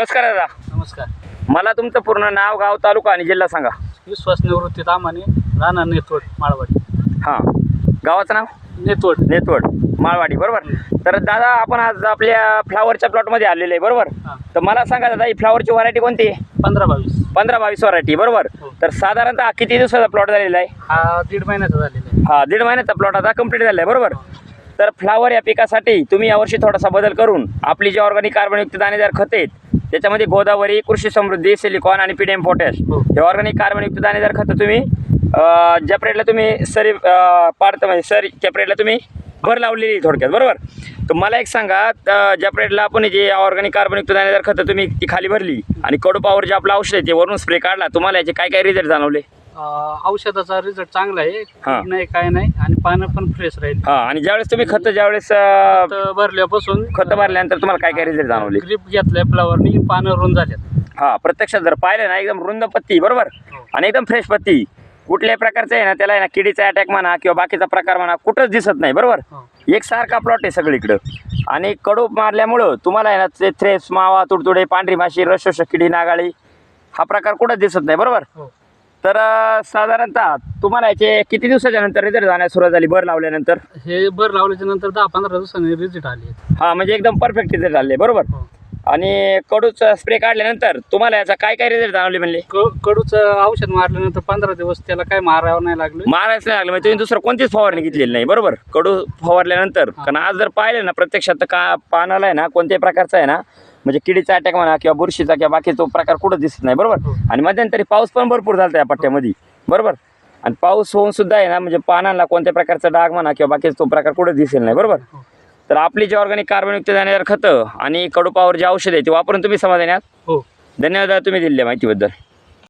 नमस्कार दादा. नमस्कार. मला तुमचं पूर्ण नाव गाव तालुका आणि जिल्हा सांगा. विश्वास निवृत्ती तामाने राणा नेतवड माळवाडी. हां. गावाचं नाव? नेतवड नेतवड माळवाडी बरोबर. तर दादा आपण आज आपल्या फ्लावरच्या प्लॉटमध्ये आलेले आहे बरोबर? हां. तर मला सांगा दादा ही फ्लावरची व्हरायटी कोणती आहे? पंधरा बावीस. पंधरा बावीस व्हरायटी बरोबर. हो. तर साधारणतः हा किती दिवसाचा प्लॉट झालेला आहे? हा दीड महिन्याचा झालेला आहे. हा दीड महिन्याचा प्लॉट आता कंप्लीट झाला आहे बरोबर तर फ्लावर या पिकासाठी तुम्ही यावर्षी थोडासा बदल करून आपली जी ऑर्गॅनिक कार्बनयुक्त दाणेदार खते आहेत त्याच्यामध्ये गोदावरी कृषी समृद्धी सिलिकॉन आणि पीडीएम पोटॅश. हो. हे ऑर्गॅनिक कार्बनयुक्त दाणेदार खतं तुम्ही पिरियडला तुम्ही सरी पाडता म्हणजे सरी पिरियडला तुम्ही भर लावलेली थोडक्यात बरोबर? तर मला एक सांगा पिरियडला आपण जे ऑर्गॅनिक कार्बनयुक्त दाणेदार खतं तुम्ही ती खाली भरली आणि कडू पावर जे आपलं औषध आहे ते वरून स्प्रे काढला तुम्हाला याचे काय काय रिझल्ट जाणवले? औषधाचा रिझल्ट चांगला आहे. हां. कीड नाही काय नाही. आणि पानं पण फ्रेश राहील. हां आणि ज्यावेळेस तुम्ही खतं ज्यावेळेस अं, भरल्यापासून खतं मारल्यानंतर तुम्हाला काय काय रिझल्ट जाणवले? ग्रीप घेतल्या फ्लावरनी पानं रुंद झाल्यात. हा प्रत्यक्षात जर पाहिलं ना एकदम रुंद पत्ती बरोबर? हो. आणि एकदम फ्रेश पत्ती. कुठल्याही प्रकारचं आहे ना त्याला आहे ना किडीचा अटॅक म्हणा किंवा बाकीचा प्रकार म्हणा कुठंच दिसत नाही बरोबर? हो. एक सारखा प्लॉट आहे सगळीकडं. आणि कडू मारल्यामुळं तुम्हाला आहे ना ते थ्रेस मावा तुडतुडे पांढरी माशी रसोश किडी नागाळी हा प्रकार कुठंच दिसत नाही बरोबर? हो. तर साधारणतः तुम्हाला याचे किती दिवसाच्या नंतर रिझल्ट जाण्यास सुरुवात झाली बरं लावल्यानंतर? हे भर लावल्याच्या नंतर दहा पंधरा दिवसांनी रिझल्ट आले. हा म्हणजे एकदम परफेक्ट रिझल्ट झाले बरोबर? हो. आणि कडूचा स्प्रे काढल्यानंतर तुम्हाला याचा काय काय रिझल्ट जाणवले म्हणले? कडूचं औषध मारल्यानंतर पंधरा दिवस त्याला काय मारावं नाही लागलं. मारायचं नाही लागलं म्हणजे तुम्ही दुसरं कोणतीच फवारणी घेतलेली नाही बरोबर? कडू फवारल्यानंतर कारण आज जर पाहिलं ना प्रत्यक्षात का पानाला आहे ना कोणत्याही प्रकारचा आहे ना म्हणजे किडीचा अटॅक म्हणा किंवा बुरशीचा किंवा बाकी तो प्रकार कुठं दिसत नाही बरोबर? हो. आणि मध्यंतरी पाऊस पण भरपूर झाला या पट्ट्यामध्ये बरोबर? आणि पाऊस होऊन सुद्धा आहे ना म्हणजे पानाला कोणत्या प्रकारचा डाग म्हणा किंवा बाकीचा तो प्रकार कुठं दिसेल नाही बरोबर? हो. तर आपली जी ऑर्गॅनिक कार्बनयुक्त जाणारे खतं आणि कडू पावर जे औषध आहे ते वापरून तुम्ही समाधानी आहात? हो. धन्यवाद तुम्ही दिलेल्या माहितीबद्दल.